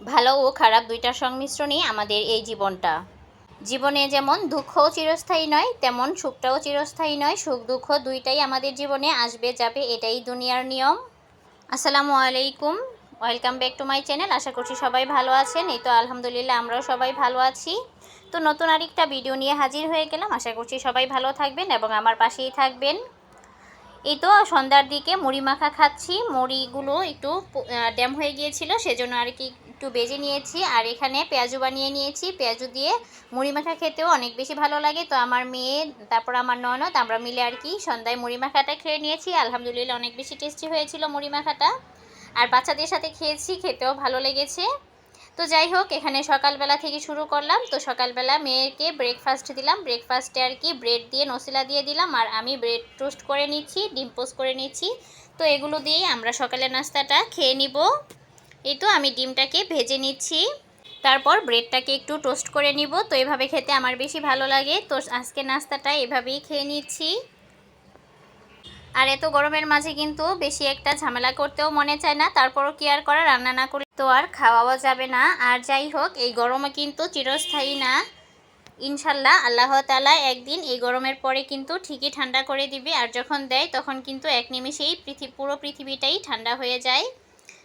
ভালো ও খারাপ দুইটার সংমিশ্রণই আমাদের এই জীবনটা। জীবনে যেমন দুঃখও চিরস্থায়ী নয়, তেমন সুখটাও চিরস্থায়ী নয়। সুখ দুঃখ দুইটাই আমাদের জীবনে আসবে, যাবে, এটাই দুনিয়ার নিয়ম। আসসালামু আলাইকুম। Welcome back to my channel. আশা করছি সবাই ভালো আছেন। এই তো আলহামদুলিল্লাহ, আমরাও সবাই ভালো আছি। তো নতুন আরেকটা ভিডিও নিয়ে হাজির হয়ে গেলাম। আশা করছি সবাই ভালো থাকবেন এবং আমার পাশেই থাকবেন। এই তো সন্ধ্যার দিকে মুড়ি মাখা খাচ্ছি। মুড়িগুলো একটু ড্যাম হয়ে গিয়েছিল, সেজন্য আর কি একটু বেজে নিয়েছি আর এখানে পেঁয়াজু বানিয়ে নিয়েছি। পেঁয়াজু দিয়ে মুড়ি মাখা খেতেও অনেক বেশি ভালো লাগে। তো আমার মেয়ে, তারপর আমার ননদ, আমরা মিলে আর কি সন্ধ্যায় মুড়ি মাখাটা খেয়ে নিয়েছি। আলহামদুলিল্লাহ অনেক বেশি টেস্টি হয়েছিল মুড়ি মাখাটা। আর বাচ্চাদের সাথে খেয়েছি, খেতেও ভালো লেগেছে। তো যাই হোক, এখানে সকালবেলা থেকে শুরু করলাম। তো সকালবেলা মেয়েকে ব্রেকফাস্ট দিলাম। ব্রেকফাস্টে আর কি ব্রেড দিয়ে নসিলা দিয়ে দিলাম। আর আমি ব্রেড টোস্ট করে নিচ্ছি, ডিম পোস্ট করে নিচ্ছি। তো এগুলো দিয়েই আমরা সকালের নাস্তাটা খেয়ে নিব। এই তো আমি ডিমটাকে ভেজে নিচ্ছি। তারপর ব্রেডটাকে একটু টোস্ট করে নিব। তো এভাবে খেতে আমার বেশি ভালো লাগে। তো আজকে নাস্তাটা এভাবেই খেয়ে নিচ্ছি। আর এত গরমের মাঝে কিন্তু বেশি একটা ঝামেলা করতেও মনে চায় না। তারপরও কি আর করা? রান্না না করলে তো আর খাওয়াও যাবে না। আর যাই হোক, এই গরমে কিন্তু চিরস্থায়ী না। ইনশাল্লাহ আল্লাহ তালা একদিন এই গরমের পরে কিন্তু ঠিকই ঠান্ডা করে দিবে। আর যখন দেয়, তখন কিন্তু এক নিমেষেই পৃথিবী পুরো পৃথিবীটাই ঠান্ডা হয়ে যায়।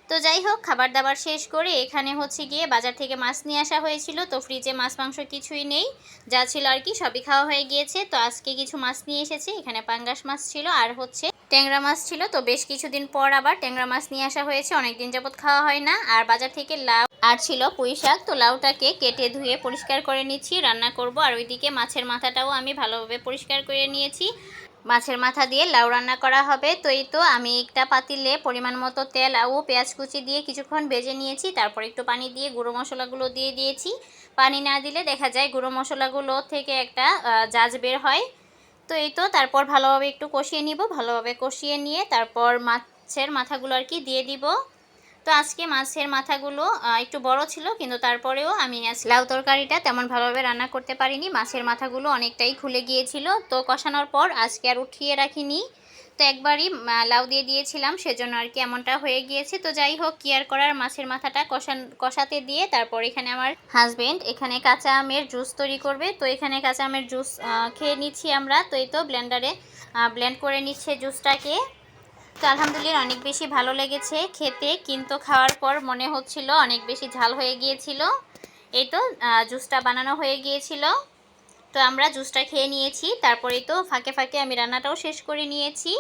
তো যাই হোক খাবার দাবার শেষ করে এখানে হচ্ছে গিয়ে বাজার থেকে মাছ নিয়ে আসা হয়েছিল। তো ফ্রিজে মাছ, মাংস কিছুই নেই। যা ছিল আর কি, সবই খাওয়া হয়ে গিয়েছে। তো আজকে কিছু মাছ নিয়ে এসেছে। এখানে পাঙ্গাস মাছ ছিল আর হচ্ছে ট্যাংরা মাছ ছিল। তো বেশ কিছুদিন পর আবার ট্যাংরা মাছ নিয়ে আসা হয়েছে। অনেকদিন যাবৎ খাওয়া হয় না। আর বাজার থেকে লাউ আর ছিল পুঁই শাক। তো লাউটাকে কেটে ধুয়ে পরিষ্কার করে নিচ্ছি, রান্না করব। আর ওইদিকে মাছের মাথাটাও আমি ভালোভাবে পরিষ্কার করে নিয়েছি। মাছের মাথা দিয়ে লাউ রান্না করা হবে। তো এই তো আমি একটা পাতিলে পরিমাণ মতো তেল ও পেঁয়াজ কুচি দিয়ে কিছুক্ষণ ভেজে নিয়েছি। তারপর একটু পানি দিয়ে গুঁড়ো মশলাগুলো দিয়ে দিয়েছি। পানি না দিলে দেখা যায় গুঁড়ো মশলাগুলো থেকে একটা জাজ বের হয়। তো এই তো তারপর ভালোভাবে একটু কষিয়ে নিব। ভালোভাবে কষিয়ে নিয়ে তারপর মাছের মাথাগুলো আর কি দিয়ে দিব। তো আজকে মাছের মাথাগুলো একটু বড় ছিল, কিন্তু তারপরেও আমি লাউ তরকারিটা তেমন ভালোভাবে রান্না করতে পারিনি। মাছের মাথাগুলো অনেকটাই খুলে গিয়েছিল। তো কষানোর পর আজকে আর উঠিয়ে রাখিনি। তো একবারই লাউ দিয়ে দিয়েছিলাম, সেজন্য আর কি এমনটা হয়ে গিয়েছে। তো যাই হোক, কি আর করার, মাছের মাথাটা কষান, কষাতে দিয়ে তারপর এখানে আমার হাজব্যান্ড এখানে কাঁচা আমের জুস তৈরি করবে। তো এখানে কাঁচা আমের জুস খেয়ে নিচ্ছি আমরা। তো এই তো ব্লেন্ডারে ব্লেন্ড করে নিচ্ছে জুসটাকে তো আলহামদুলিল্লাহ অনেক বেশি ভালো লেগেছে খেতে, কিন্তু খাওয়ার পর মনে হচ্ছিল অনেক বেশি ঝাল হয়ে গিয়েছিল। এই তো জুসটা বানানো হয়ে গিয়েছিল। তো আমরা জুসটা খেয়ে নিয়েছি তারপরে তো ফাঁকে ফাঁকে আমি রান্নাটাও শেষ করে নিয়েছি।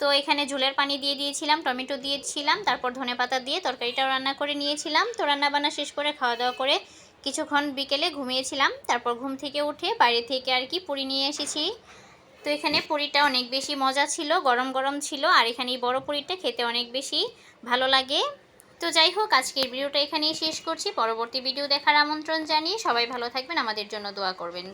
তো এখানে ঝুলের পানি দিয়ে দিয়েছিলাম, টমেটো দিয়েছিলাম, তারপর ধনে পাতা দিয়ে তরকারিটাও রান্না করে নিয়েছিলাম। তো রান্না বান্না শেষ করে খাওয়া দাওয়া করে কিছুক্ষণ বিকেলে ঘুমিয়েছিলাম, তারপর ঘুম থেকে উঠে বাইরে থেকে আর কি পুরি নিয়ে এসেছি। তো এখানে পুরিটা অনেক বেশি মজা ছিল, গরম গরম ছিল, আর এখানে এই বড়ো পুরিটা খেতে অনেক বেশি ভালো লাগে। তো যাই হোক, আজকের ভিডিওটা এখানেই শেষ করছি। পরবর্তী ভিডিও দেখার আমন্ত্রণ জানিয়ে সবাই ভালো থাকবেন, আমাদের জন্য দোয়া করবেন।